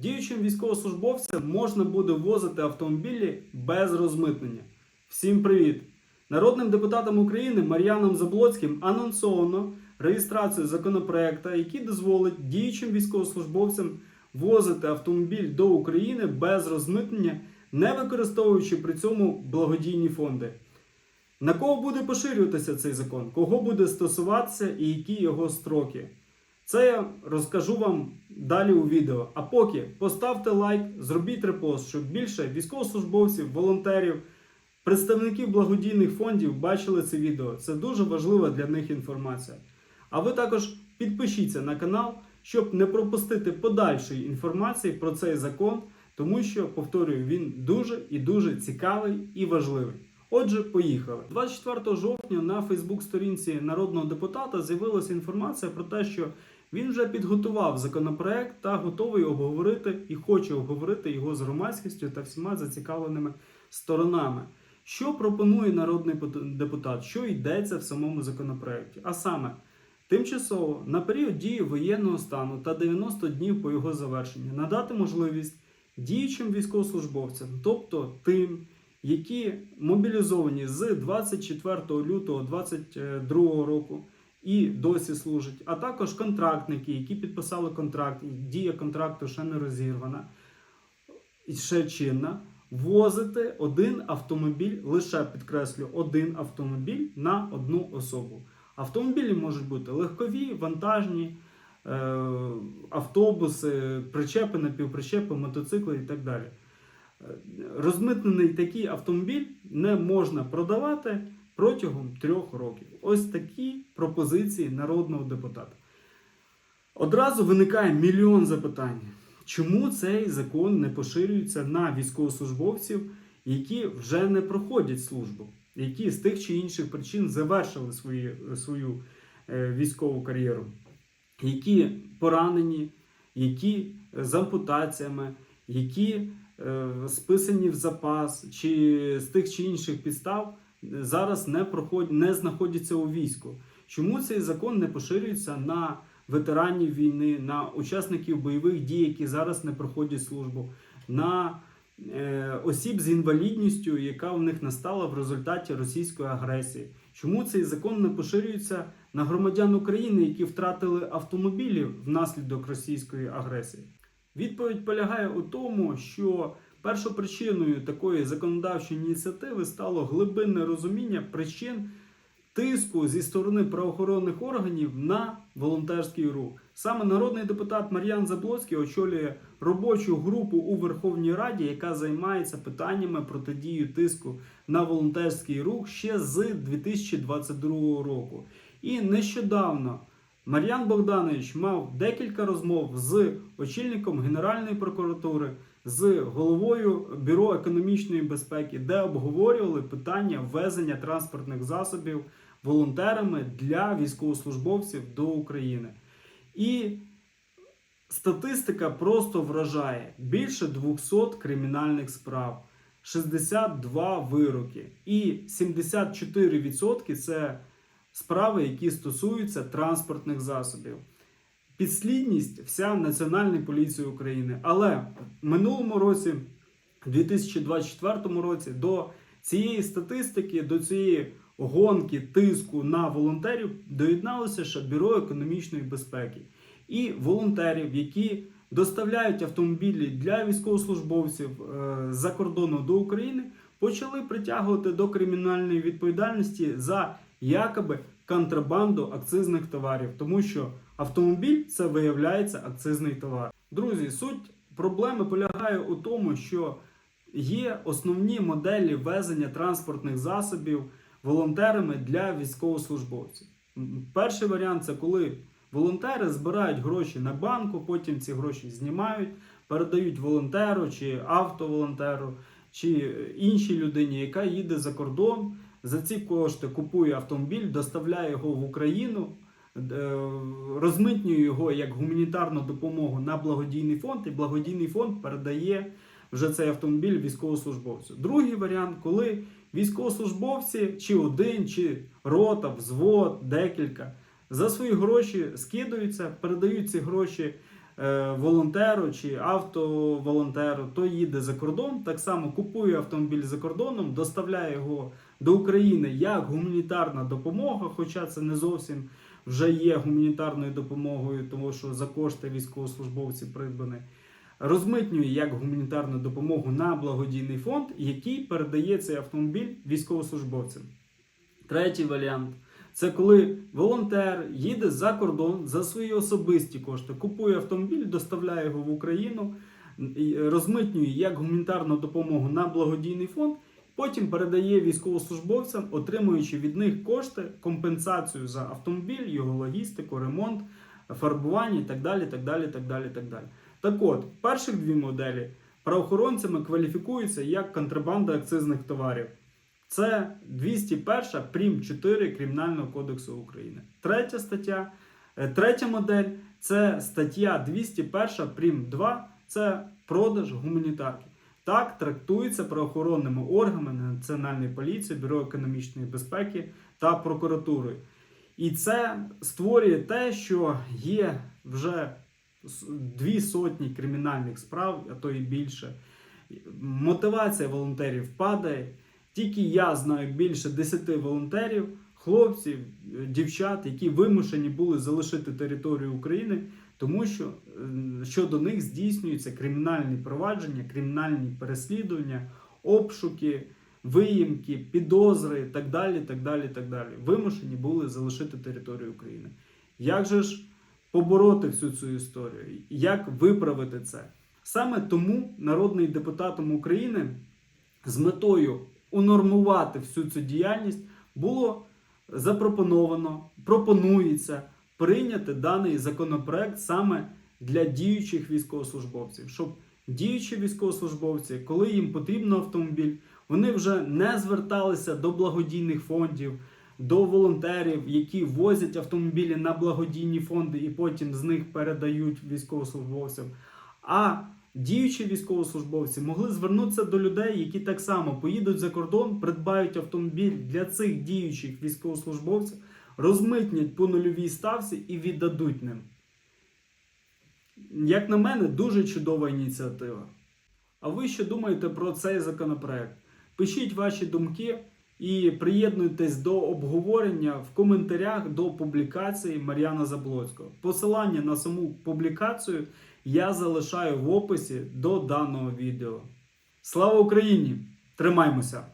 Діючим військовослужбовцям можна буде ввозити автомобілі без розмитнення. Всім привіт! Народним депутатом України Мар'яном Заблоцьким анонсовано реєстрацію законопроекту, який дозволить діючим військовослужбовцям ввозити автомобіль до України без розмитнення, не використовуючи при цьому благодійні фонди. На кого буде поширюватися цей закон? Кого буде стосуватися і які його строки? Це я розкажу вам далі у відео. А поки поставте лайк, зробіть репост, щоб більше військовослужбовців, волонтерів, представників благодійних фондів бачили це відео. Це дуже важлива для них інформація. А ви також підпишіться на канал, щоб не пропустити подальшої інформації про цей закон, тому що, повторюю, він дуже і дуже цікавий і важливий. Отже, поїхали. 24 жовтня на Фейсбук-сторінці народного депутата з'явилася інформація про те, що він вже підготував законопроект та готовий обговорити і хоче обговорити його з громадськістю та всіма зацікавленими сторонами. Що пропонує народний депутат? Що йдеться в самому законопроекті? А саме, тимчасово на період дії воєнного стану та 90 днів по його завершенню надати можливість діючим військовослужбовцям, тобто тим, які мобілізовані з 24 лютого 2022 року і досі служать, а також контрактники, які підписали контракт, і дія контракту ще не розірвана, і ще чинна, возити один автомобіль, лише підкреслю, один автомобіль на одну особу. Автомобілі можуть бути легкові, вантажні, е, автобуси, причепи, напівпричепи, мотоцикли і так далі. Е, Розмитнений такий автомобіль не можна продавати протягом трьох років. Ось такі пропозиції народного депутата. Одразу виникає мільйон запитань, чому цей закон не поширюється на військовослужбовців, які вже не проходять службу, які з тих чи інших причин завершили свої, свою е, військову кар'єру, які поранені, які з ампутаціями, які е, списані в запас, чи з тих чи інших підстав зараз не проходять, не знаходяться у війську. Чому цей закон не поширюється на ветеранів війни, на учасників бойових дій, які зараз не проходять службу, на е, осіб з інвалідністю, яка в них настала в результаті російської агресії? Чому цей закон не поширюється на громадян України, які втратили автомобілі внаслідок російської агресії? Відповідь полягає у тому, що першопричиною такої законодавчої ініціативи стало глибинне розуміння причин тиску зі сторони правоохоронних органів на волонтерський рух. Саме народний депутат Мар'ян Заблоцький очолює робочу групу у Верховній Раді, яка займається питаннями протидії тиску на волонтерський рух ще з 2022 року. І нещодавно. Мар'ян Богданович мав декілька розмов з очільником Генеральної прокуратури, з головою Бюро економічної безпеки, де обговорювали питання ввезення транспортних засобів волонтерами для військовослужбовців до України. І статистика просто вражає: більше 200 кримінальних справ, 62 вироки, і 74% це справи, які стосуються транспортних засобів. Підслідність вся Національної поліції України. Але в минулому році, в 2024 році, до цієї статистики, до цієї гонки тиску на волонтерів доєдналося ще Бюро економічної безпеки і волонтерів, які доставляють автомобілі для військовослужбовців е, з-за кордону до України, почали притягувати до кримінальної відповідальності за якоби контрабанду акцизних товарів, тому що автомобіль це виявляється акцизний товар. Друзі, суть проблеми полягає у тому, що є основні моделі везення транспортних засобів волонтерами для військовослужбовців. Перший варіант це коли волонтери збирають гроші на банку, потім ці гроші знімають, передають волонтеру чи автоволонтеру, чи іншій людині, яка їде за кордон. За ці кошти купує автомобіль, доставляє його в Україну, е, розмитнює його як гуманітарну допомогу на благодійний фонд, і благодійний фонд передає вже цей автомобіль військовослужбовцю. Другий варіант, коли військовослужбовці, чи один, чи рота, взвод, декілька, за свої гроші скидаються, передають ці гроші волонтеру чи автоволонтеру, то їде за кордон, так само купує автомобіль за кордоном, доставляє його до України як гуманітарна допомога, хоча це не зовсім вже є гуманітарною допомогою, тому що за кошти військовослужбовців придбаний. Розмитнює як гуманітарну допомогу на благодійний фонд, який передає цей автомобіль військовослужбовцям. Третій варіант це коли волонтер їде за кордон за свої особисті кошти, купує автомобіль, доставляє його в Україну, розмитнює як гуманітарну допомогу на благодійний фонд, потім передає військовослужбовцям, отримуючи від них кошти, компенсацію за автомобіль, його логістику, ремонт, фарбування і так далі. так далі, так далі, так далі. Так от, перших дві моделі правоохоронцями кваліфікуються як контрабанда акцизних товарів. Це 201 прим 4 Кримінального кодексу України. Третя стаття, е, третя модель це стаття 201 прим 2 це продаж гуманітарки. Так трактується правоохоронними органами Національної поліції, Бюро економічної безпеки та прокуратурою. І це створює те, що є вже дві сотні кримінальних справ, а то і більше. Мотивація волонтерів падає. Тільки я знаю більше 10 волонтерів, хлопців, е, дівчат, які вимушені були залишити територію України, тому що щодо них здійснюються кримінальні провадження, кримінальні переслідування, обшуки, виїмки, підозри так далі. так далі, так далі. Вимушені були залишити територію України. Як же ж побороти всю цю історію? Як виправити це? Саме тому народний депутатом України з метою унормувати всю цю діяльність було запропоновано, пропонується прийняти даний законопроект саме для діючих військовослужбовців, щоб діючі військовослужбовці, коли їм потрібен автомобіль, вони вже не зверталися до благодійних фондів, до волонтерів, які возять автомобілі на благодійні фонди і потім з них передають військовослужбовцям. А діючі військовослужбовці могли звернутися до людей, які так само поїдуть за кордон, придбають автомобіль для цих діючих військовослужбовців, розмитнять по нульовій ставці і віддадуть ним. Як на мене, дуже чудова ініціатива. А ви що думаєте про цей законопроект? Пишіть ваші думки і приєднуйтесь до обговорення в коментарях до публікації Мар'яна Заблоцького. Посилання на саму публікацію я залишаю в описі до даного відео. Слава Україні! Тримаймося!